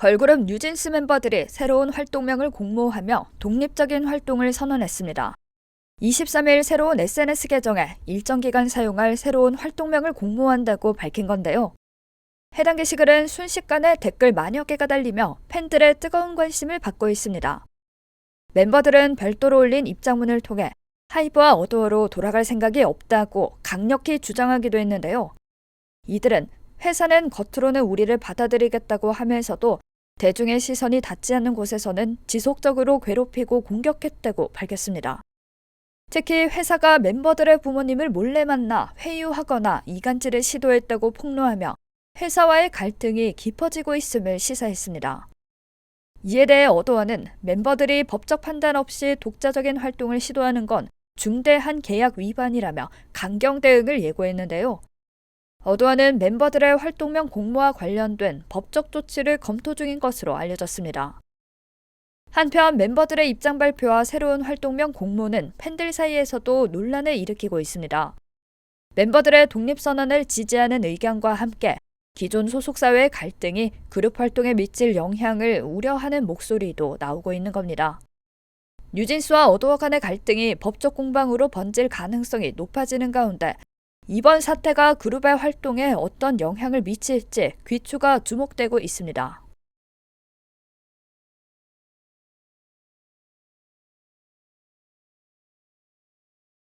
걸그룹 뉴진스 멤버들이 새로운 활동명을 공모하며 독립적인 활동을 선언했습니다. 23일 새로운 SNS 계정에 일정 기간 사용할 새로운 활동명을 공모한다고 밝힌 건데요. 해당 게시글은 순식간에 댓글 만여 개가 달리며 팬들의 뜨거운 관심을 받고 있습니다. 멤버들은 별도로 올린 입장문을 통해 하이브와 어도어로 돌아갈 생각이 없다고 강력히 주장하기도 했는데요. 이들은 회사는 겉으로는 우리를 받아들이겠다고 하면서도 대중의 시선이 닿지 않는 곳에서는 지속적으로 괴롭히고 공격했다고 밝혔습니다. 특히 회사가 멤버들의 부모님을 몰래 만나 회유하거나 이간질을 시도했다고 폭로하며 회사와의 갈등이 깊어지고 있음을 시사했습니다. 이에 대해 어도어는 멤버들이 법적 판단 없이 독자적인 활동을 시도하는 건 중대한 계약 위반이라며 강경 대응을 예고했는데요. 어도어는 멤버들의 활동명 공모와 관련된 법적 조치를 검토 중인 것으로 알려졌습니다. 한편 멤버들의 입장 발표와 새로운 활동명 공모는 팬들 사이에서도 논란을 일으키고 있습니다. 멤버들의 독립선언을 지지하는 의견과 함께 기존 소속사회의 갈등이 그룹 활동에 미칠 영향을 우려하는 목소리도 나오고 있는 겁니다. 뉴진스와 어도어 간의 갈등이 법적 공방으로 번질 가능성이 높아지는 가운데 이번 사태가 그룹의 활동에 어떤 영향을 미칠지 귀추가 주목되고 있습니다.